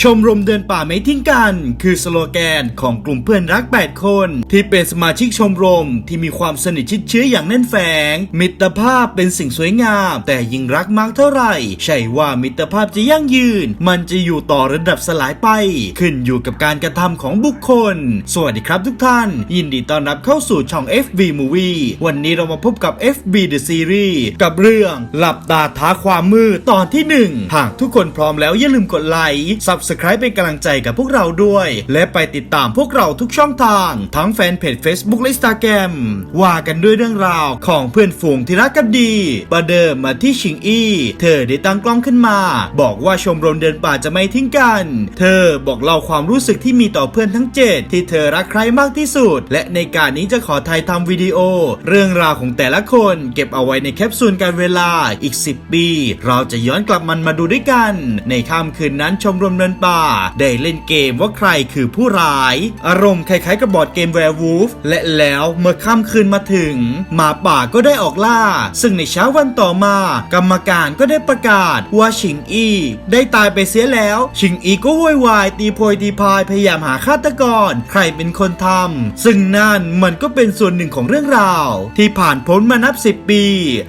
ชมรมเดินป่าไม่ทิ้งกัน คือสโลแกนของกลุ่มเพื่อนรัก 8 คน ที่เป็นสมาชิกชมรมที่มีความสนิทชิดเชื้ออย่างแน่นแฝง มิตรภาพเป็นสิ่งสวยงาม แต่ยิ่งรักมากเท่าไหร่ ใช่ว่ามิตรภาพจะยั่งยืน มันจะอยู่ต่อระดับสลายไป ขึ้นอยู่กับการกระทำของบุคคล สวัสดีครับทุกท่าน ยินดีต้อนรับเข้าสู่ช่อง FB Movie วันนี้เรามาพบกับ FB The Series กับเรื่องหลับตาท้าความมืดตอนที่1หากทุกคนพร้อมแล้วอย่าลืมกดไลค์ Subscribe เป็นกำลังใจกับพวกเราด้วย และไปติดตามพวกเราทุกช่องทาง ทั้งแฟนเพจ Facebook และ Instagram ว่ากันด้วยเรื่องราวของเพื่อนฝูงที่รักกันดี ประเดิมมาที่ชิงอี้ เธอได้ตั้งกล้องขึ้นมา บอกว่าชมรมเดินป่าจะไม่ทิ้งกัน เธอบอกเล่าความรู้สึกที่มีต่อเพื่อนทั้ง 7 ที่เธอรักใครมากที่สุด และในการนี้จะขอถ่ายทำวิดีโอ เรื่องราวของแต่ละคนเก็บเอาไว้ในแคปซูลการเวลาอีก 10 ปี เราจะย้อนกลับมันมาดูด้วยกัน ในค่ำคืนนั้นชมรมเดินป่า ได้เล่นเกมว่าใครคือผู้ร้าย อารมณ์คล้ายๆกับบอร์ดเกมแวร์วูฟและแล้วเมื่อค่ำคืนมาถึง หมาป่าก็ได้ออกล่า ซึ่งในเช้าวันต่อมา กรรมการก็ได้ประกาศว่าชิงอี้ ได้ตายไปเสียแล้ว ชิงอีก็โวยวายตีโพยตีพายพยายามหาฆาตกร ใครเป็นคนทำซึ่งนั่นมันก็เป็นส่วนหนึ่งของเรื่องราว ที่ผ่านพ้นมานับ 10 ปี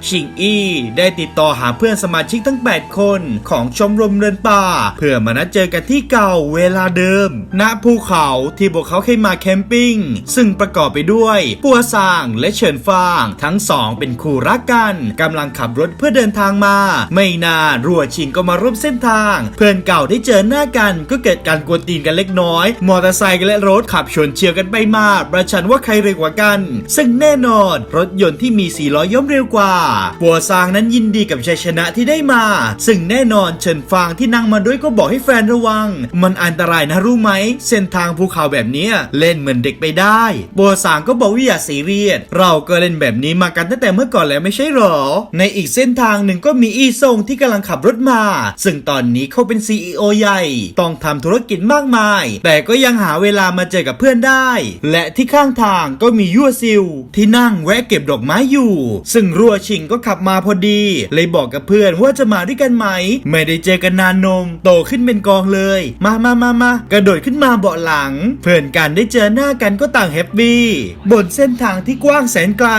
ชิงอี้ได้ติดต่อหาเพื่อนสมาชิกทั้ง 8 คน ของชมรมเดินป่า เพื่อมานัดเจอกันที่เก่าเวลาเดิม ณภูเขาที่พวกเขาเคยมาแคมปิ้ง ซึ่งประกอบไปด้วยปัวซางและเฉินฟาง ทั้งสองเป็นคู่รักกันกำลังขับรถเพื่อเดินทางมา ไม่นานรัวชิงก็มาร่วมเส้นทาง เพื่อนเก่าได้เจอหน้ากัน ก็เกิดการกวนตีนกันเล็กน้อย มอเตอร์ไซค์และรถขับชนเฉียวกันไปมาประชันว่าใครเร็วกว่ากัน ซึ่งแน่นอนรถยนต์ที่มีสีล้อย่อมเร็วกว่า ปัวซางนั้นยินดีกับชัยชนะที่ได้มา ซึ่งแน่นอนเฉินฟางที่นั่งมาด้วยก็บอกให้แฟนระวัง มันอันตรายนะรู้ไหม เส้นทางภูเขาแบบนี้เล่นเหมือนเด็กไปได้ปัวซางก็บอกว่าอย่าซีเรียสเราก็เล่นแบบนี้มากันตั้งแต่เมื่อก่อนแล้วไม่ใช่หรอ ในอีกเส้นทางหนึ่งก็มีอีซงที่กำลังขับรถมา ซึ่งตอนนี้เขาเป็น CEO ใหญ่ ต้องทำธุรกิจมากมาย แต่ก็ยังหาเวลามาเจอกับเพื่อนได้ และที่ข้างทางก็มียั่วซิล ที่นั่งแวะเก็บดอกไม้อยู่ ซึ่งรัวชิงก็ขับมาพอดี เลยบอกกับเพื่อนว่าจะมาด้วยกันไหม ไม่ได้เจอกันนานนม โตขึ้นเป็นกองเลย มามามามากระโดดขึ้นมาเบาะหลัง เพื่อนกันได้เจอหน้ากันก็ต่างแฮปปี้บนเส้นทางที่กว้างแสนไกล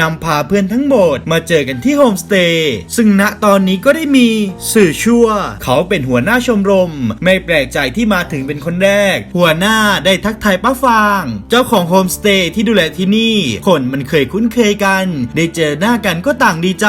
นำพาเพื่อนทั้งหมดมาเจอกันที่โฮมสเตย์ซึ่งณตอนนี้ก็ได้มีสื่อชั่ว เขาเป็นหัวหน้าชมรม ไม่แปลกใจที่มาถึงเป็นคนแรก หัวหน้าได้ทักทายป้าฟาง เจ้าของโฮมสเตย์ที่ดูแลที่นี่ คนมันเคยคุ้นเคยกัน ได้เจอหน้ากันก็ต่างดีใจ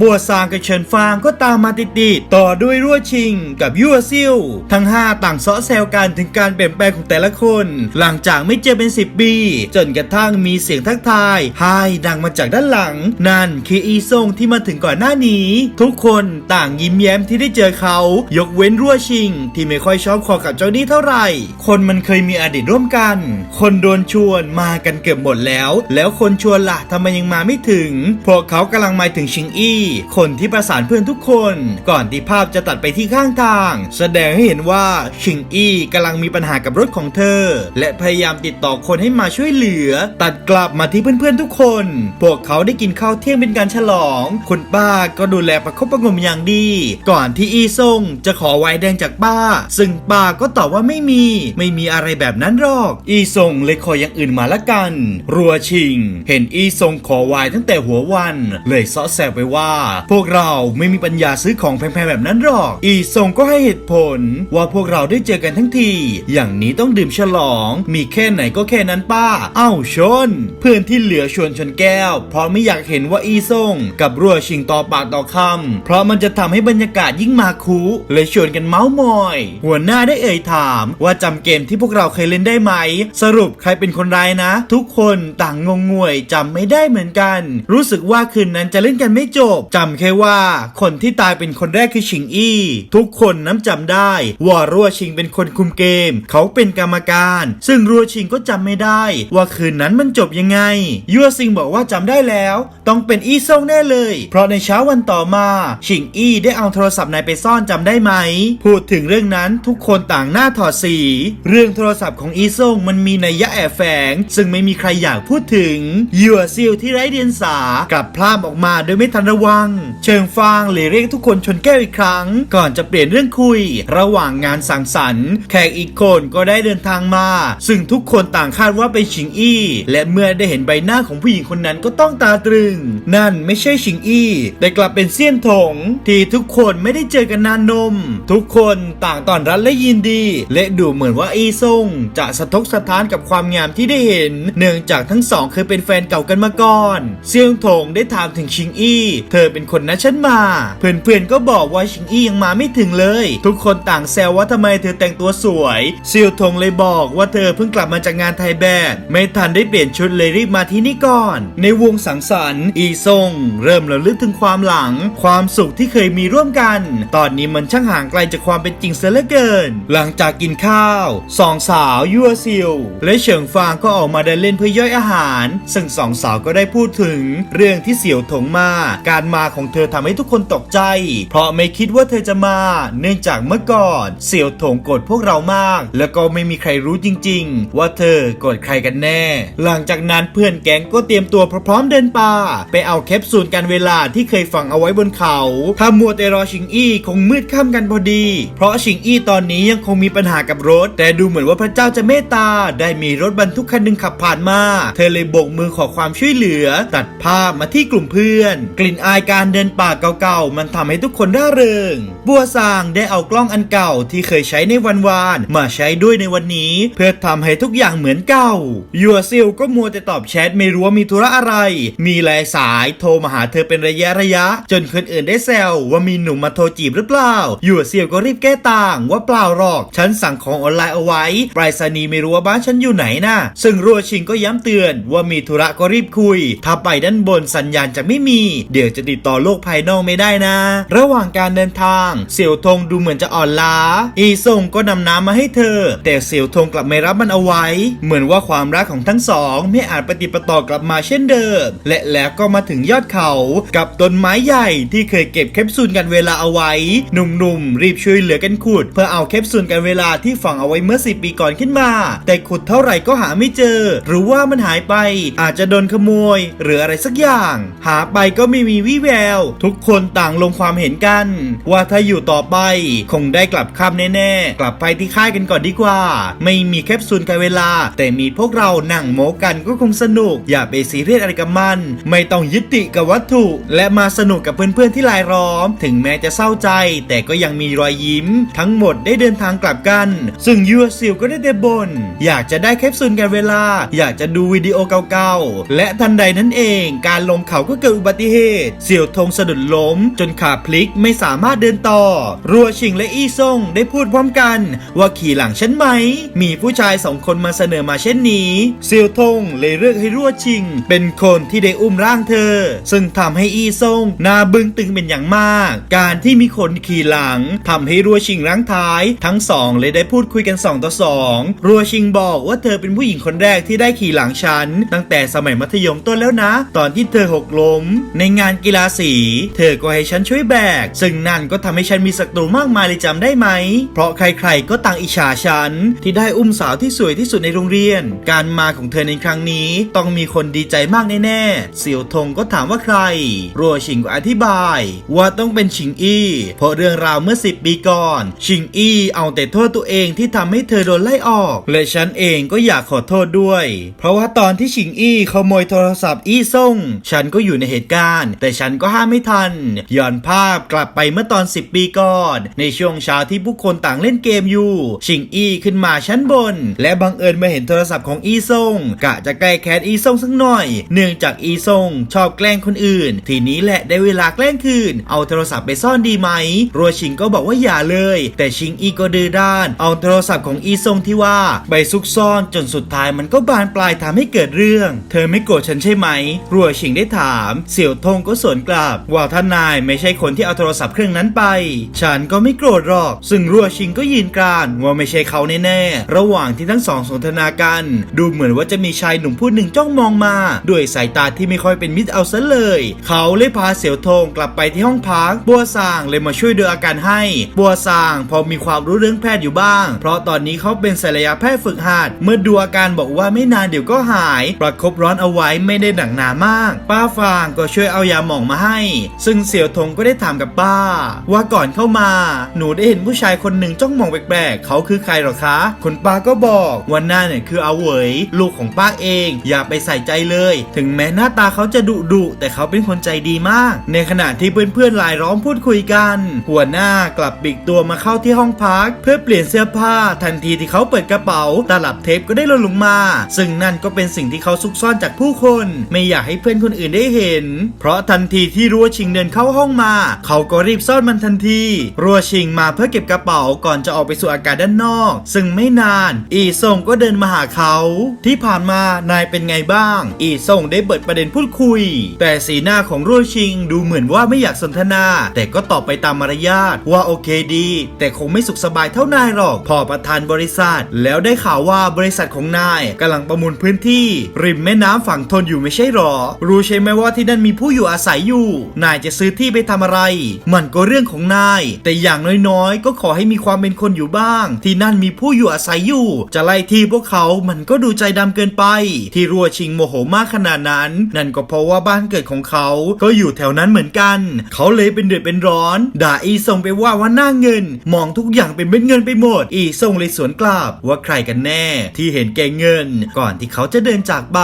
บัวซางกับเฉินฟางก็ตามมาติดๆต่อด้วยรั่วชิงกับยั่วซิ่วทั้งห้าต่างเสาะแซวกันถึงการเปลี่ยนแปลงของแต่ละคน หลังจากไม่เจอเป็น 10 ปี จนกระทั่งมีเสียงทักทายไฮดังมาจากด้านหลัง นั่นคืออีซงที่มาถึงก่อนหน้านี้ ทุกคนต่างยิ้มแย้มที่ได้เจอเขา ยกเว้นรั่วชิง ที่ไม่ค่อยชอบคอกับเจ้านี่เท่าไหร่ คนมันเคยมีอดีตร่วมกัน คนโดนชวนมากันเกือบหมดแล้ว แล้วคนชวนล่ะทำไมยังมาไม่ถึงพวกเขากำลังหมายถึงชิงอี้ คนที่ประสานเพื่อนทุกคน ก่อนที่ภาพจะตัดไปที่ข้างทาง แสดงให้เห็นว่าชิงอี้กำลังมีปัญหากับรถของเธอ และพยายามติดต่อคนให้มาช่วยเหลือ ตัดกลับมาที่เพื่อนๆทุกคน พวกเขาได้กินข้าวเที่ยงเป็นการฉลอง คุณป้าก็ดูแลประคบประงมอย่างดี ก่อนที่อีซงจะขอไวน์แดงจากป้า ซึ่งป้าก็ตอบว่าไม่มี ไม่มีอะไรแบบนั้นหรอก อีซงเลยขออย่างอื่นมาละกัน รัวชิง เห็นอีซงขอไวน์ตั้งแต่หัววัน เลยเซาะแซวไปว่า พวกเราไม่มีปัญญาซื้อของแพงๆแบบนั้นหรอก อีซงก็ให้เหตุผลว่าพวกเราได้เจอกันทั้งที อย่างนี้ต้องดื่มฉลอง มีแค่ไหนก็แค่นั้นป้า เอ้าชน เพื่อนที่เหลือชวนชนแก้ว เพราะไม่อยากเห็นว่าอีซงกับรัวชิงต่อปากต่อคำเพราะมันจะทำให้บรรยากาศยิ่งมาคุเลยชวนกันเมาส์มอย หัวหน้าได้เอ่ยถามว่าจำเกมที่พวกเราเคยเล่นได้ไหม สรุปใครเป็นคนร้ายนะ ทุกคนต่างงงงวยจำไม่ได้เหมือนกัน รู้สึกว่าคืนนั้นจะเล่นกันไม่จบจำแค่ว่า คนที่ตายเป็นคนแรกคือชิงอี้ ทุกคนน้ำจำได้ว่ารัวชิงเป็นคนคุมเกม เขาเป็นกรรมการ ซึ่งรัวชิงก็จำไม่ได้ ว่าคืนนั้นมันจบยังไง ยัวซิงบอกว่าจำได้แล้ว ต้องเป็นอี้ซ่งแน่เลย เพราะในเช้าวันต่อมา ชิงอี้ได้เอาโทรศัพท์นายไปซ่อนจำได้ไหม พูดถึงเรื่องนั้นทุกคนต่างหน้าถอดสี เรื่องโทรศัพท์ของอี้ซ่งมันมีนัยยะแอบแฝง ซึ่งไม่มีใครอยากพูดถึงยัวซิลที่ไร้เดียงสากลับพลาดออกมาโดยไม่ทันระวัง เชิงฟางเลยเรียกทุกคนชนแก้วอีกครั้ง ก่อนจะเปลี่ยนเรื่องคุย ระหว่างางงานสังสรรค์ แขกอีกคนก็ได้เดินทางมา ซึ่งทุกคนต่างคาดว่าเป็นชิงอี้ และเมื่อได้เห็นใบหน้าของผู้หญิงคนนั้นก็ต้องตาตรึง นั่นไม่ใช่ชิงอี้ แต่กลับเป็นเซียนถง ที่ทุกคนไม่ได้เจอกันนานนม ทุกคนต่างตอนรับและยินดี และดูเหมือนว่าอีซงจะสะทกสะท้านกับความงามที่ได้เห็น เนื่องจากทั้งสองเคยเป็นแฟนเก่ากันมาก่อน เซียงถงได้ถามถึงชิงอี้ เธอเป็นคนนัดฉันมา เพื่อนๆก็บอกว่าชิงอี้ยังมาไม่ถึงเลย ทุกคนต่างแซวว่าทำไมเธอแต่งตัวสวยซียวถงเลยบอกว่าเธอเพิ่งกลับมาจากงานไทยแบดไม่ทันได้เปลี่ยนชุดเลยรีบมาที่นี่ก่อน ในวงสังสรรค์ อีซงเริ่มระลึกถึงความหลัง ความสุขที่เคยมีร่วมกัน ตอนนี้มันช่างห่างไกลจากความเป็นจริงเสียเหลือเกิน หลังจากกินข้าวสองสาวยัวซิวและเฉิงฟางก็ออกมาเดินเล่นเพื่อย่อยอาหาร ซึ่งสองสาวก็ได้พูดถึง เรื่องที่เสี่ยวถงมา การมาของเธอทำให้ทุกคนตกใจ เพราะไม่คิดว่าเธอจะมา เนื่องจากเมื่อก่อนเสี่ยวถงโกรธพวกเรามาก แล้วก็ไม่มีใครรู้จริง ๆ ว่าเธอโกรธใครกันแน่ หลังจากนั้นเพื่อนแก๊งก็เตรียมตัวพร้อมๆเดินป่า ไปเอาแคปซูลกันเวลาที่เคยฝังเอาไว้บนเขาถ้ามัวแต่รอชิงอี้คงมืดค่ำกันพอดี เพราะชิงอี้ตอนนี้ยังคงมีปัญหากับรถ แต่ดูเหมือนว่าพระเจ้าจะเมตตา ได้มีรถบรรทุกคันหนึ่งขับผ่านมา เธอเลยโบกมือขอความช่วยเหลือ ตัดภาพมาที่กลุ่มเพื่อน กลิ่นอายการเดินป่าเก่าๆมันทำให้ทุกคนร่าเริง บัวซางได้เอากล้องอันเก่าที่เคยใช้ในวันวานมาใช้ด้วยในวันนี้ เพื่อทำให้ทุกอย่างเหมือนเก่ายัวซิลก็มัวแต่ตอบแชทไม่รู้ว่ามีธุระอะไร มีหลายสายโทรมาหาเธอเป็นระยะระยะ จนคนอื่นได้แซวว่ามีหนุ่มมาโทรจีบหรือเปล่ายัวซิลก็รีบแก้ต่างว่าเปล่าหรอก ฉันสั่งของออนไลน์เอาไว้ไปรษณีย์ไม่รู้ว่าบ้านฉันอยู่ไหนนะซึ่งรัวชิงก็ย้ำเตือนว่ามีธุระก็รีบคุย ถ้าไปด้านบนสัญญาณจะไม่มี เดี๋ยวจะติดต่อโลกภายนอกไม่ได้นะ ระหว่างการเดินทาง เสี่ยวทงดูเหมือนจะอ่อนล้าอีซงก็นำน้ำมาให้เธอ แต่เสี่ยวทงกลับไม่รับมันเอาไว้ เหมือนว่าความรักของทั้งสองไม่อาจปฏิปต่อกลับมาเช่นเดิม และแล้วก็มาถึงยอดเขากับต้นไม้ใหญ่ที่เคยเก็บแคปซูลกันเวลาเอาไว้ หนุ่มๆรีบช่วยเหลือกันขุด เพื่อเอาแคปซูลกันเวลาที่ฝังเอาไว้เมื่อสิปีก่อนขึ้นมา แต่ขุดเท่าไหร่ก็หาไม่เจอ หรือว่ามันหายไป อาจจะโดนขโมย หรืออะไรสักอย่าง หาไปก็ไม่มีวี่แวว ทุกคนต่างลงความเห็นกัน ว่าถ้าอยู่ต่อไปคงได้กลับค่ำแน่ๆ กลับไปที่ค่ายกันก่อนดีกว่า ไม่มีแคปซูลกันเวลา แต่มีพวกเรานั่งโมกันก็คงสนุก อย่าไปซีเรียสอะไรกับมัน ไม่ต้องยึดติดกับวัตถุ และมาสนุกกับเพื่อนๆที่รายล้อม ถึงแม้จะเศร้าใจ แต่ก็ยังมีรอยยิ้ม ทั้งหมดได้เดินทางกลับกัน ซึ่งยูซิลก็ได้แต่บนอยากจะได้แคปซูลกันเวลา อยากจะดูวิดีโอเก่าๆ และทันใดนั้นเอง การลงเขาก็เกิดอุบัติเหตุ เสี่ยวธงสะดุดล้ม จนขาพลิกไม่สามารถเดินต่อ รัวชิงและอี้ซ่งได้พูดพร้อมกัน ว่าขี่หลังฉันไหม มีผู้ชายสองคนมาเสนอมาเช่นนี้เสี่ยวธงเลยเลือกให้รัวชิง เป็นคนที่ได้อุ้มร่างเธอ ซึ่งทำให้อี้ซ่งหนาบึ้งตึงเป็นอย่างมาก การที่มีคนขี่หลังทำให้รัวชิงรั้งท้าย ทั้งสองเลยได้พูดคุยกันสองต่อสองรัวชิงบอกว่าเธอเป็นผู้หญิงคนแรกที่ได้ขี่หลังฉัน ตั้งแต่สมัยมัธยมต้นแล้วนะ ตอนที่เธอหกล้ม ในงานกีฬาสี เธอก็ให้ฉันช่วยแบก ซึ่งนั่นก็ทำให้ฉันมีศัตรูมากมายเลยจำได้ไหมเพราะใครๆก็ต่างอิจฉาฉัน ที่ได้อุ้มสาวที่สวยที่สุดในโรงเรียน การมาของเธอในครั้งนี้ต้องมีคนดีใจมากแน่ๆเสี่ยวทงก็ถามว่าใคร รัวชิงก็อธิบาย ว่าต้องเป็นชิงอี้เพราะเรื่องราวเมื่อ 10 ปีก่อน ชิงอี้เอาแต่โทษตัวเองที่ทำให้เธอโดนไล่ออก และฉันเองก็อยากขอโทษด้วย เพราะว่าตอนที่ชิงอี้ขโมยโทรศัพท์อี้ซ่ง ฉันก็อยู่ในเหตุการณ์ แต่ฉันก็ห้ามไม่ทัน ย้อนภาพกลับไปเมื่อตอน 10 ปีก่อน ในช่วงเช้าที่ผู้คนต่างเล่นเกมอยู่ ชิงอีขึ้นมาชั้นบน และบังเอิญมาเห็นโทรศัพท์ของอีซ่งกะจะแกล้แค้นอีซ่งสักหน่อย เนื่องจากอีซ่งชอบแกล้งคนอื่น ทีนี้แหละได้เวลาแกล้งคืน เอาโทรศัพท์ไปซ่อนดีไหม รัวชิงก็บอกว่าอย่าเลย แต่ชิงอีก็ดื้อด้าน เอาโทรศัพท์ของอีซ่งที่ว่าไปซุกซ่อนจนสุดท้ายมันก็บานปลายทำให้เกิดเรื่อง เธอไม่โกรธฉันใช่ไหม รัวชิงได้ถาม เสี่ยวทงก็สวนกลับ ว่าท่านนายไม่ใช่คนที่เอาโทรศัพท์เครื่องนั้นไป ฉันก็ไม่โกรธหรอกซึ่งรัวชิงก็ยืนกรานว่าไม่ใช่เขาแน่ๆ ระหว่างที่ทั้งสองสนทนากัน ดูเหมือนว่าจะมีชายหนุ่มผู้หนึ่งจ้องมองมา ด้วยสายตาที่ไม่ค่อยเป็นมิตรเอาซะเลย เขาเลยพาเสี่ยวทงกลับไปที่ห้องพัก บัวซางเลยมาช่วยดูอาการให้ บัวซางพอมีความรู้เรื่องแพทย์อยู่บ้าง เพราะตอนนี้เขาเป็นศัลยแพทย์ฝึกหัด เมื่อดูอาการบอกว่าไม่นานเดี๋ยวก็หาย ประคบร้อนเอาไว้ไม่ได้หนักหนามาก ป้าฟางก็ช่วยเอายาหมองมาให้ ซึ่งเสี่ยวทงก็ได้ถามกับป้า ว่าก่อนเข้ามา หนูได้เห็นผู้ผู้ชายคนหนึ่งจ้องมองแปลกๆเขาคือใครหรอคะ คุณป้าก็บอกว่านั่นเนี่ยคืออาเหวยลูกของป้าเอง อย่าไปใส่ใจเลย ถึงแม้หน้าตาเขาจะดุดุแต่เขาเป็นคนใจดีมาก ในขณะที่เพื่อนๆรายล้อมพูดคุยกัน หัวหน้ากลับบิกตัวมาเข้าที่ห้องพัก เพื่อเปลี่ยนเสื้อผ้า ทันทีที่เขาเปิดกระเป๋าตลับเทปก็ได้หล่นลงมา ซึ่งนั่นก็เป็นสิ่งที่เขาซุกซ่อนจากผู้คน ไม่อยากให้เพื่อนคนอื่นได้เห็น เพราะทันทีที่รัวชิงเดินเข้าห้องมา เขาก็รีบซ่อนมันทันที รัวชิงมาเพื่อเก็บกระเป๋าก่อนจะออกไปสู่อากาศด้านนอก ซึ่งไม่นาน อีส่งก็เดินมาหาเขา ที่ผ่านมานายเป็นไงบ้าง อีส่งได้เปิดประเด็นพูดคุย แต่สีหน้าของรัวชิงดูเหมือนว่าไม่อยากสนทนา แต่ก็ตอบไปตามมารยาทว่าโอเคดี แต่คงไม่สุขสบายเท่านายหรอกพอประธานบริษัท แล้วได้ข่าวว่าบริษัทของนายกำลังประมูลพื้นที่ ริมแม่น้ำฝั่งทนอยู่ไม่ใช่หรอ รู้ใช่ไหมว่าที่นั่นมีผู้อยู่อาศัยอยู่ นายจะซื้อที่ไปทำอะไร มันก็เรื่องของนาย แต่อย่างน้อยๆ ก็็ขอให้มีความเป็นคนอยู่บ้าง ที่นั่นมีผู้อยู่อาศัยอยู่ จะไล่ที่พวกเขามันก็ดูใจดำเกินไป ที่รัวชิงโมโหมากขนาดนั้น นั่นก็เพราะว่าบ้านเกิดของเขาก็อยู่แถวนั้นเหมือนกัน เขาเลยเป็นเดือดเป็นร้อน ด่าอีส่งไปว่าว่าหน้าเงิน มองทุกอย่างเป็นเม็ดเงินไปหมด อีส่งเลยสวนกลับว่าใครกันแน่ ที่เห็นแกเงิน ก่อนที่เขาจะเดินจากไป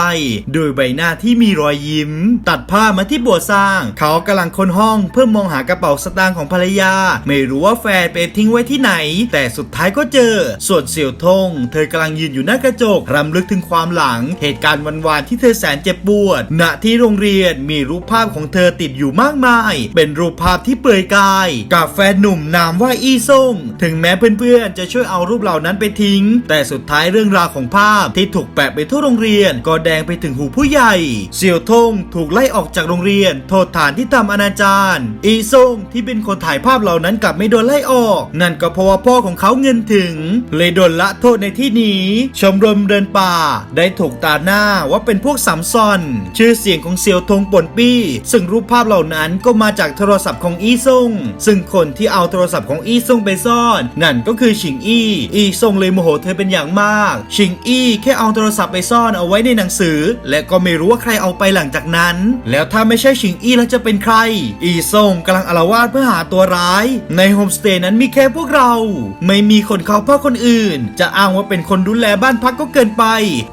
โดยใบหน้าที่มีรอยยิ้ม ตัดผ้ามาที่โบสถ์สร้าง เขากำลังค้นห้องเพื่อมองหากระเป๋าสตางค์ของภรรยา ไม่รู้ว่าแฟนไปทิ้งไว้ที่ไหน แต่สุดท้ายก็เจอ ส่วนเสี่ยวทง เธอกำลังยืนอยู่หน้ากระจกรำลึกถึงความหลัง เหตุการณ์วันวานๆที่เธอแสนเจ็บปวด ณ ที่โรงเรียนมีรูปภาพของเธอติดอยู่มากมาย เป็นรูปภาพที่เปลือยกาย กับแฟนหนุ่มนามว่าอีซ่ง ถึงแม้เพื่อนๆจะช่วยเอารูปเหล่านั้นไปทิ้ง แต่สุดท้ายเรื่องราวของภาพที่ถูกแปะไปทั่วโรงเรียน ก็แดงไปถึงหูผู้ใหญ่ เสี่ยวทงถูกไล่ออกจากโรงเรียน โทษฐานที่ทำอนาจาร อีซ่งที่เป็นคนถ่ายภาพเหล่านั้นกลับไม่โดนไล่ออกนั่นก็เพราะว่าพ่อของเขาเงินถึง เลยโดนละโทษในที่นี้ ชมรมเดินป่า ได้ถูกตาหน้าว่าเป็นพวกสามซอน ชื่อเสียงของเซียวทงป่นปี้ ซึ่งรูปภาพเหล่านั้นก็มาจากโทรศัพท์ของอีซ่ง ซึ่งคนที่เอาโทรศัพท์ของอีซ่งไปซ่อน นั่นก็คือชิงอี้อีซ่งเลยโมโหเธอเป็นอย่างมาก ชิงอี้แค่เอาโทรศัพท์ไปซ่อนเอาไว้ในหนังสือ และก็ไม่รู้ว่าใครเอาไปหลังจากนั้น แล้วถ้าไม่ใช่ชิงอี้แล้วจะเป็นใคร อีซ่งกำลังอละวาดเพื่อหาตัวร้าย ในโฮมสเตย์นั้นมีแค่พวกเรา ไม่มีคนเขาพักคนอื่น จะอ้างว่าเป็นคนดูแลบ้านพักก็เกินไป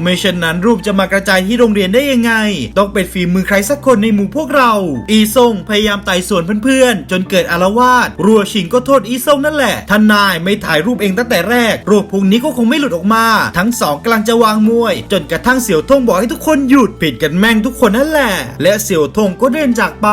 ไม่เช่นนั้นรูปจะมากระจายที่โรงเรียนได้ยังไง ต้องเป็นฝีมือใครสักคนในหมู่พวกเรา อีซ่งพยายามไต่สวนเพื่อนๆ จนเกิดอาละวาดรัวชิงก็โทษอีซ่งนั่นแหละท่านนายไม่ถ่ายรูปเองตั้งแต่แรก รูปพวกนี้ก็คงไม่หลุดออกมา ทั้งสองกำลังจะวางมวย จนกระทั่งเสี่ยวทงบอกให้ทุกคนหยุดผิดกันแม่งทุกคนนั่นแหละ และเสี่ยวทงก็เดินจากไป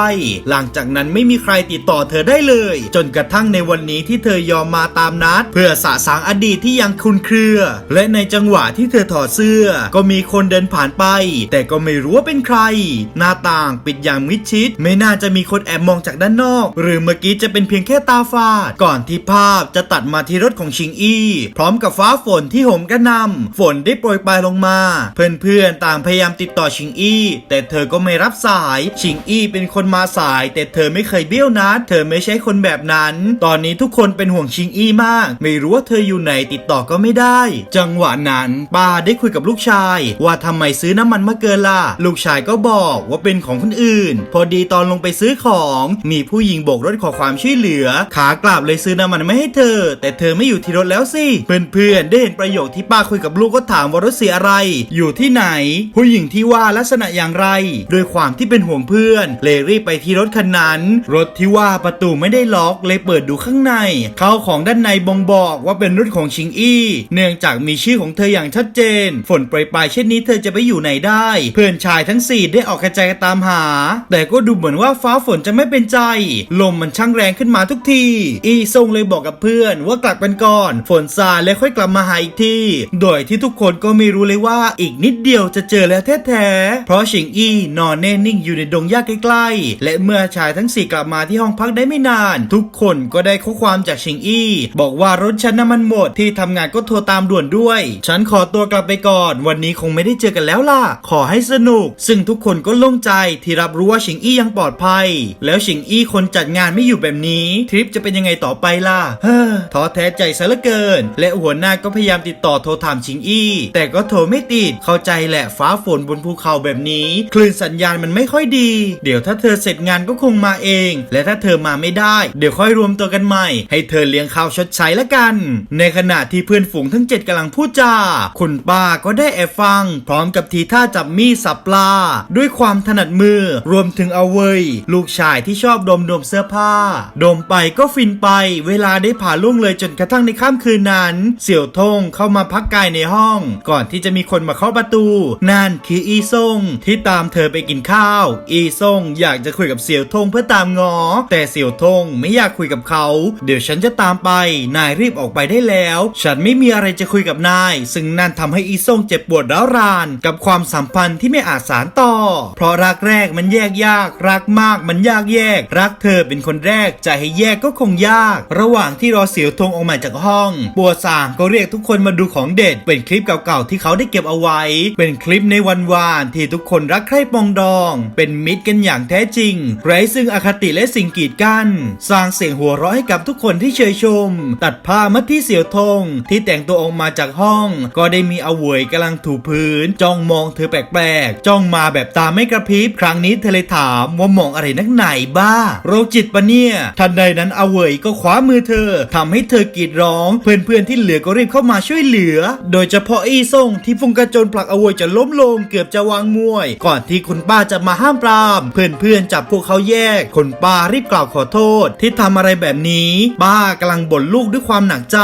หลังจากนั้นไม่มีใครติดต่อเธอได้เลย จนกระทั่งในวันนี้ที่เธอยอมมาตามนัด เพื่อสะสางอดีตที่ยังคุนเครือ และในจังหวะที่เธอถอดเสื้อ ก็มีคนเดินผ่านไป แต่ก็ไม่รู้ว่าเป็นใคร หน้าต่างปิดอย่างมิดชิด ไม่น่าจะมีคนแอบมองจากด้านนอก หรือเมื่อกี้จะเป็นเพียงแค่ตาฝาด ก่อนที่ภาพจะตัดมาที่รถของชิงอี้ พร้อมกับฟ้าฝนที่โหมกระนำฝนได้โปรยปลายลงมา เพื่อนๆต่างพยายามติดต่อชิงอี้ แต่เธอก็ไม่รับสาย ชิงอี้เป็นคนมาสาย แต่เธอไม่เคยเบี้ยวนัด เธอไม่ใช่คนแบบนั้น ตอนนี้ทุกคนเป็นห่วงชิงอี้มาก ไม่รู้ว่าเธออยู่ไหนติดต่อก็ไม่ได้ จังหวะนั้นป้าได้คุยกับลูกชาย ว่าทำไมซื้อน้ำมันมาเกินล่ะ ลูกชายก็บอกว่าเป็นของคนอื่น พอดีตอนลงไปซื้อของ มีผู้หญิงโบกรถขอความช่วยเหลือ ขากลับเลยซื้อน้ำมันไม่ให้เธอ แต่เธอไม่อยู่ที่รถแล้วสิ เพื่อนๆได้เห็นประโยคที่ป้าคุยกับลูกก็ถามว่ารถเสียอะไร อยู่ที่ไหน ผู้หญิงที่ว่าลักษณะอย่างไร โดยความที่เป็นห่วงเพื่อน เลยรีบไปที่รถคันนั้น รถที่ว่าประตูไม่ได้ล็อกเลยเปิดดูข้างในเข้าของด้านในบ่งบอกว่าเป็นรถของชิงอี้ เนื่องจากมีชื่อของเธออย่างชัดเจน ฝนปรยปลายเช่นนี้เธอจะไปอยู่ไหนได้ เพื่อนชายทั้งสี่ได้ออกกระจายตามหา แต่ก็ดูเหมือนว่าฟ้าฝนจะไม่เป็นใจ ลมมันช่างแรงขึ้นมาทุกที อีซงเลยบอกกับเพื่อนว่ากลับกันก่อน ฝนซาแล้วค่อยกลับมาหาอีกที โดยที่ทุกคนก็ไม่รู้เลยว่าอีกนิดเดียวจะเจอแล้วแท้ๆ เพราะชิงอี้นอนแน่นิ่งอยู่ในดงหญ้าใกล้ๆ และเมื่อชายทั้งสี่กลับมาที่ห้องพักได้ไม่นาน ทุกคนก็ได้ข้อความจากชิงอี้ บอกว่ารถฉันน้ำมันหมดที่ทำงานก็โทรตามด่วนด้วย ฉันขอตัวกลับไปก่อน วันนี้คงไม่ได้เจอกันแล้วล่ะ ขอให้สนุก ซึ่งทุกคนก็โล่งใจที่รับรู้ว่าชิงอี้ยังปลอดภัย แล้วชิงอี้คนจัดงานไม่อยู่แบบนี้ ทริปจะเป็นยังไงต่อไปล่ะ เฮ้อท้อแท้ใจซะเหลือเกิน และหัวหน้าก็พยายามติดต่อโทรถามชิงอี้ แต่ก็โทรไม่ติดเข้าใจแหละฟ้าฝนบนภูเขาแบบนี้ คลื่นสัญญาณมันไม่ค่อยดี เดี๋ยวถ้าเธอเสร็จงานก็คงมาเอง และถ้าเธอมาไม่ได้ เดี๋ยวค่อยรวมตัวกันใหม่ ให้เธอเลี้ยงข้าวชดใช้ละกัน ในขณะที่เพื่อนฝูงทั้งเจ็ดกำลังพูดจา คุณป้าก็ได้แอบฟัง พร้อมกับทีท่าจับมีดสับปลา ด้วยความถนัดมือ รวมถึงเอาเวยลูกชายที่ชอบดมดมเสื้อผ้า ดมไปก็ฟินไป เวลาได้ผ่านล่วงเลยจนกระทั่งในค่ำคืนนั้น เสี่ยวทงเข้ามาพักกายในห้อง ก่อนที่จะมีคนมาเคาะประตู นั่นคืออีซงที่ตามเธอไปกินข้าว อีซงอยากจะคุยกับเสี่ยวทงเพื่อตามงอ แต่เสี่ยวทงไม่อยากคุยกับเขา เดี๋ยวฉันจะตามไป นายรีบออกไปได้แล้ว ฉันไม่มีอะไรจะคุยกับนาย ซึ่งนั่นทำให้อีซ่งเจ็บปวดร้าวราน กับความสัมพันธ์ที่ไม่อาจสานต่อ เพราะรักแรกมันแยกยาก รักมากมันยากแยก รักเธอเป็นคนแรกจะให้แยกก็คงยาก ระหว่างที่รอเสียวทงออกมาจากห้องปัวซางก็เรียกทุกคนมาดูของเด็ด เป็นคลิปเก่าๆที่เขาได้เก็บเอาไว้ เป็นคลิปในวันวานที่ทุกคนรักใคร่ปองดอง เป็นมิตรกันอย่างแท้จริง ไร้ซึ่งอคติและสิ่งกีดกัน สร้างเสียงหัวเราะให้กับทุกคนที่เชยชม ตัดผ้ามาที่เสี่ยวทง ที่แต่งตัวออกมาจากห้อง ก็ได้มีอาเวยกำลังถูพื้น จ้องมองเธอแปลกๆ จ้องมาแบบตาไม่กระพริบ ครั้งนี้เธอเลยถามว่ามองอะไรนักไหนบ้า โรคจิตปะเนี่ย ทันใดนั้นอาเวยก็คว้ามือเธอทำให้เธอกรีดร้อง เพื่อนๆที่เหลือก็รีบเข้ามาช่วยเหลือ โดยเฉพาะอีซ่งที่ฟุงกระโจนผลักอาเวยจะล้มลงเกือบจะวางมวย ก่อนที่คุณป้าจะมาห้ามปราม เพื่อนๆจับพวกเขาแยกคุณป้ารีบกล่าวขอโทษ ที่ทำอะไรแบบนี้ป้ากำลังบ่นลูกด้วยความหนักใจ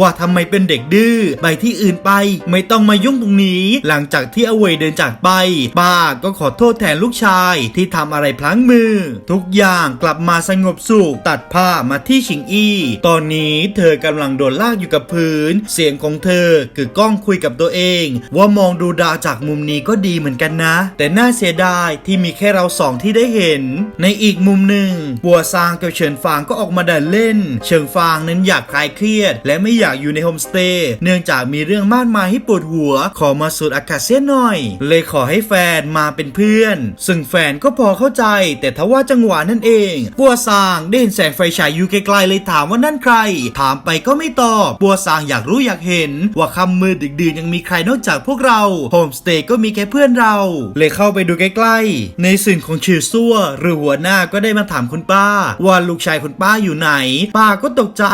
ว่าทำไมเป็นเด็กดื้อไปที่อื่นไป ไม่ต้องมายุ่งตรงนี้ หลังจากที่อเวยเดินจากไป ป้าก็ขอโทษแทนลูกชายที่ทำอะไรพลั้งมือ ทุกอย่างกลับมาสงบสุขตัดผ้ามาที่ชิงอี้ ตอนนี้เธอกำลังโดนลากอยู่กับพื้น เสียงของเธอคือกล้องคุยกับตัวเอง ว่ามองดูดาวจากมุมนี้ก็ดีเหมือนกันนะ แต่น่าเสียดายที่มีแค่เราสองที่ได้เห็น ในอีกมุมหนึ่ง บัวซางกับเฉินฟางก็ออกมาเดินเล่นเฉิงฟางนั้นอยากคลายเครียด และไม่อยากอยู่ในโฮมสเตย์เนื่องจากมีเรื่องมากมายให้ปวดหัว ขอมาสูดอากาศเสียหน่อย เลยขอให้แฟนมาเป็นเพื่อน ซึ่งแฟนก็พอเข้าใจ แต่ทว่าจังหวะนั่นเองบัวซางได้เห็นแสงไฟฉายอยู่ไกลๆเลยถามว่านั่นใคร ถามไปก็ไม่ตอบบัวซางอยากรู้อยากเห็น ว่าค่ำมืดดึกดื่นยังมีใครนอกจากพวกเราโฮมสเตย์ก็มีแค่เพื่อนเรา เลยเข้าไปดูใกล้ๆ ในส่วนของชื่อซั่วหรือหัวหน้าก็ได้มาถามคุณป้า ว่าลูกชายคุณป้าอยู่ไหน ป้าก็ตกใจ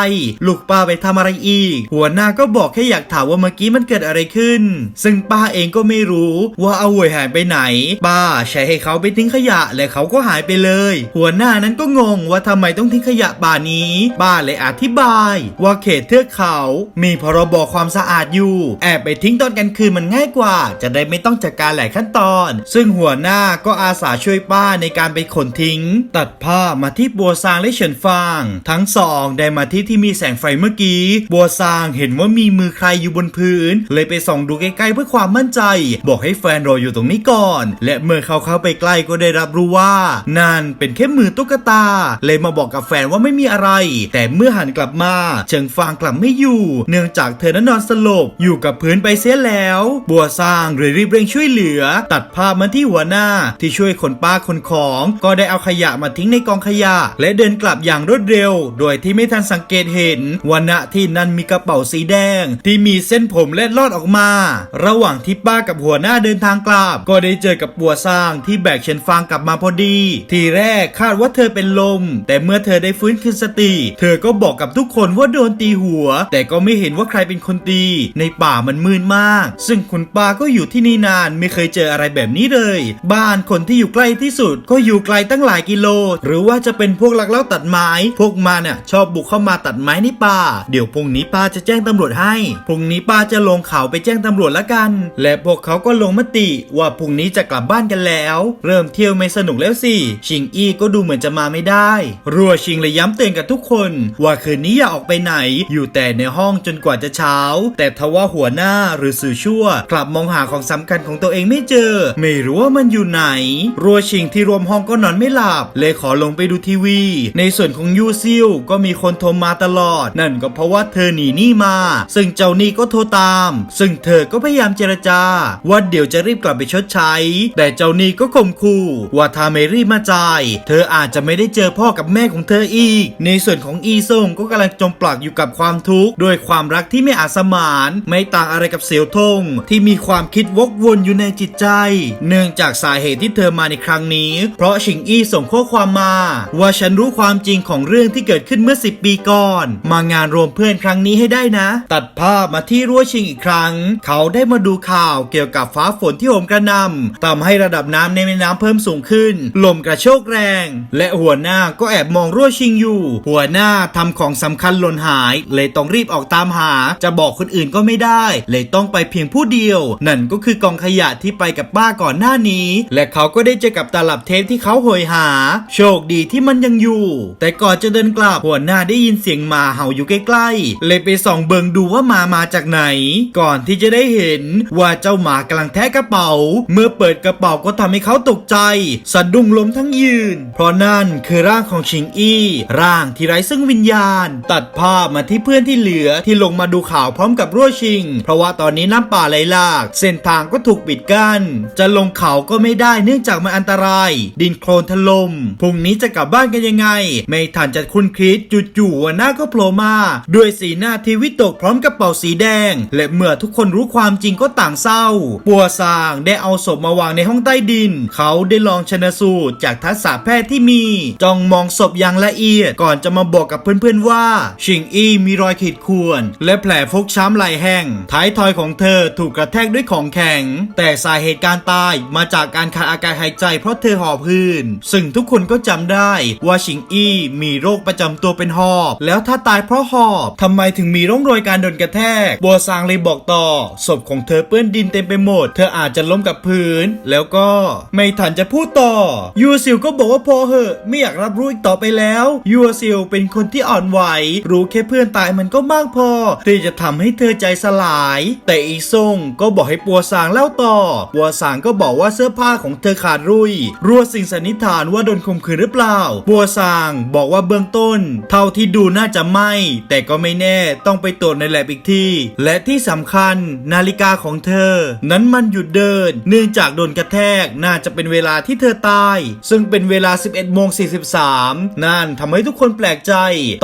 ลูกป้าไปทำอะไรอีก หัวหน้าก็บอกแค่อยากถามว่าเมื่อกี้มันเกิดอะไรขึ้น ซึ่งป้าเองก็ไม่รู้ว่าเอาหวยหายไปไหน ป้าใช้ให้เขาไปทิ้งขยะและเขาก็หายไปเลย หัวหน้านั้นก็งงว่าทำไมต้องทิ้งขยะป่านี้ ป้าเลยอธิบาย ว่าเขตเทือกเขา มีพรบความสะอาดอยู่ แอบไปทิ้งตอนกลางคืนมันง่ายกว่า จะได้ไม่ต้องจัดการหลายขั้นตอน ซึ่งหัวหน้าก็อาสาช่วยป้าในการไปขนทิ้ง ตัดผ้ามาที่บัวซางและเฉินฟาง ทั้งสองได้มาที่ที่มีแสงไฟเมื่อกี้ บัวซางเห็นว่ามีมือใครอยู่บนพื้น เลยไปส่องดูใกล้ๆเพื่อความมั่นใจ บอกให้แฟนรออยู่ตรงนี้ก่อน และเมื่อเขาเข้าไปใกล้ก็ได้รับรู้ว่า นั่นเป็นแค่มือตุ๊กตา เลยมาบอกกับแฟนว่าไม่มีอะไร แต่เมื่อหันกลับมาเฉิงฟางกลับไม่อยู่ เนื่องจากเธอนั้นนอนสลบอยู่กับพื้นไปเสียแล้ว บัวซางเลยรีบเร่งช่วยเหลือ ตัดภาพมาที่หัวหน้าที่ช่วยขนป้าขนของ ก็ได้เอาขยะมาทิ้งในกองขยะ และเดินกลับอย่างรวดเร็ว โดยที่ไม่ทันสังเกตเห็นว่าณที่นั่นมีกระเป๋าสีแดง ที่มีเส้นผมเล็ดลอดออกมา ระหว่างที่ป้ากับหัวหน้าเดินทางกลับ ก็ได้เจอกับบัวซางที่แบกเชนฟางกลับมาพอดี ทีแรกคาดว่าเธอเป็นลม แต่เมื่อเธอได้ฟื้นคืนสติ เธอก็บอกกับทุกคนว่าโดนตีหัว แต่ก็ไม่เห็นว่าใครเป็นคนตี ในป่ามันมืดมาก ซึ่งคุณป้าก็อยู่ที่นี่นานไม่เคยเจออะไรแบบนี้เลย บ้านคนที่อยู่ใกล้ที่สุด ก็อยู่ไกลตั้งหลายกิโล หรือว่าจะเป็นพวกลักเล่าตัดไม้ พวกมันน่ะชอบบุกเข้ามาตัดไม้ในป่า เดี๋ยวพรุ่งนี้ป้าจะแจ้งตำรวจให้ พรุ่งนี้ป้าจะลงเขาไปแจ้งตำรวจละกัน และพวกเขาก็ลงมติว่าพรุ่งนี้จะกลับบ้านกันแล้ว เริ่มเที่ยวไม่สนุกแล้วสิ ชิงอี้ก็ดูเหมือนจะมาไม่ได้ รัวชิงเลยย้ำเตือนกับทุกคน ว่าคืนนี้อย่าออกไปไหน อยู่แต่ในห้องจนกว่าจะเช้า แต่ทว่าหัวหน้าหรือสื่อชั่ว กลับมองหาของสำคัญของตัวเองไม่เจอ ไม่รู้ว่ามันอยู่ไหน รัวชิงที่รวมห้องก็นอนไม่หลับ เลยขอลงไปดูทีวี ในส่วนของยูซิลก็มีคนโทรมาตลอด นั่นก็เพราะว่าเธอหนีหนี้มา ซึ่งเจ้าหนี้ก็โทรตาม ซึ่งเธอก็พยายามเจรจา ว่าเดี๋ยวจะรีบกลับไปชดใช้ แต่เจ้าหนี้ก็ข่มขู่ว่าถ้าไม่รีบมาจ่าย เธออาจจะไม่ได้เจอพ่อกับแม่ของเธออีก ในส่วนของอีซงก็กำลังจมปลักอยู่กับความทุกข์ด้วยความรักที่ไม่อาจสมาน ไม่ต่างอะไรกับเสียวทง ที่มีความคิดวกวนอยู่ในจิตใจ เนื่องจากสาเหตุที่เธอมาในครั้งนี้ เพราะชิงอี้ส่งข้อความมา ว่าฉันรู้ความจริงของเรื่องที่เกิดขึ้นเมื่อ10 10 ปีก่อน มางานรวมเพื่อนครั้งนี้ให้ได้นะ ตัดภาพมาที่รั้วชิงอีกครั้ง เขาได้มาดูข่าวเกี่ยวกับฟ้าฝนที่โหมกระหนำทำให้ระดับน้ำในแม่น้ำเพิ่มสูงขึ้น ลมกระโชกแรง และหัวหน้าก็แอบมองรั้วชิงอยู่ หัวหน้าทำของสำคัญหล่นหาย เลยต้องรีบออกตามหา จะบอกคนอื่นก็ไม่ได้ เลยต้องไปเพียงผู้เดียว นั่นก็คือกองขยะที่ไปกับป้าก่อนหน้านี้ และเขาก็ได้เจอกับตลับเทปที่เขาโหยหา โชคดีที่มันยังอยู่ แต่ก่อนจะเดินกลับหัวหน้าได้ยินเสียงหมาเห่าอยู่ใกล้ๆ เลยไปส่องเบิงดูว่าหมามาจากไหน ก่อนที่จะได้เห็นว่าเจ้าหมากำลังแทะกระเป๋า เมื่อเปิดกระเป๋าก็ทำให้เขาตกใจ สะดุ้งล้มทั้งยืน เพราะนั่นคือร่างของชิงอี้ ร่างที่ไร้ซึ่งวิญญาณ ตัดภาพมาที่เพื่อนที่เหลือที่ลงมาดูข่าวพร้อมกับรั่วชิง เพราะว่าตอนนี้น้ำป่าไหลหลาก เส้นทางก็ถูกปิดกั้นจะลงเขาก็ไม่ได้เนื่องจากมันอันตราย ดินโคลนถล่มพรุ่งนี้จะกลับบ้านกันยังไง ไม่ทันจะคุณคิดจู่ๆหัวหน้าก็โผล่มาด้วยสีหน้าที่วิตกพร้อมกระเป๋าสีแดง และเมื่อทุกคนรู้ความจริงก็ต่างเศร้า ปัวซางได้เอาศพมาวางในห้องใต้ดิน เขาได้ลองชนะสูตรจากทักษะแพทย์ที่มี จ้องมองศพอย่างละเอียด ก่อนจะมาบอกกับเพื่อนๆว่าชิงอี้มีรอยขีดข่วน และแผลฟกช้ำหลายแห่ง ท้ายทอยของเธอถูกกระแทกด้วยของแข็ง แต่สาเหตุการตายมาจากการขาดอากาศหายใจเพราะเธอหอบหืนซึ่งทุกคนก็จำได้ว่าชิงอี้มีโรคประจำตัวเป็นหอบ แล้วถ้าตายเพราะหอบทำไมถึงมีร่องรอยการโดนกระแทกบัวซางเลยบอกต่อ ศพของเธอเปื้อนดินเต็มไปหมด เธออาจจะล้มกับพื้น แล้วก็ไม่ทันจะพูดต่อ ยูซิลก็บอกว่าพอเหอะ ไม่อยากรับรู้อีกต่อไปแล้ว ยูซิลเป็นคนที่อ่อนไหว รู้แค่เพื่อนตายมันก็มากพอที่จะทำให้เธอใจสลาย แต่อีซ่งก็บอกให้ปัวซางเล่าต่อ ปัวซางก็บอกว่าเสื้อผ้าของเธอขาดรุ่ย รั่วสิ่งสันนิษฐานว่าโดนข่มขืนหรือเปล่า ปัวซางบอกว่าเบื้องต้น เท่าที่ดูน่าจะไม่ แต่ก็ไม่แน่ต้องไปตรวจในแลบอีกที่ และที่สำคัญนาฬิกาของเธอ นั้นมันหยุดเดิน เนื่องจากโดนกระแทกน่าจะเป็นเวลาที่เธอตาย ซึ่งเป็นเวลา 11โมง43 นั่นทำให้ทุกคนแปลกใจ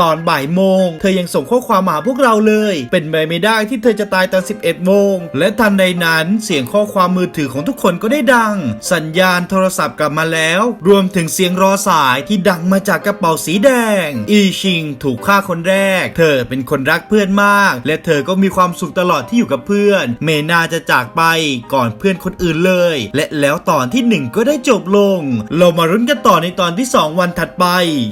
ตอนบ่ายโมง เธอยังส่งข้อความมาหาพวกเราเลย เป็นไปไม่ได้ที่เธอจะตายตอน 11โมงและทันใดนั้นเสียงข้อความมือถือของทุกคนก็ได้ดัง สัญญาณโทรศัพท์กลับมาแล้ว รวมถึงเสียงรอสายที่ดังมาจากกระเป๋าสีแดงอีชิง ถูกฆ่าคนแรก เธอเป็นคนรักเพื่อนมาก และเธอก็มีความสุขตลอดที่อยู่กับเพื่อน เมนาจะจากไปก่อนเพื่อนคนอื่นเลย และแล้วตอนที่หนึ่งก็ได้จบลง เรามารุ้นกันต่อในตอนที่ 2 วันถัดไป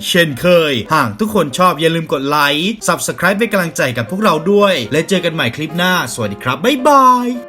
เช่นเคย หากทุกคนชอบอย่าลืมกดไลค์ Subscribe เป็นกำลังใจกับพวกเราด้วย และเจอกันใหม่คลิปหน้า สวัสดีครับ บ๊ายบาย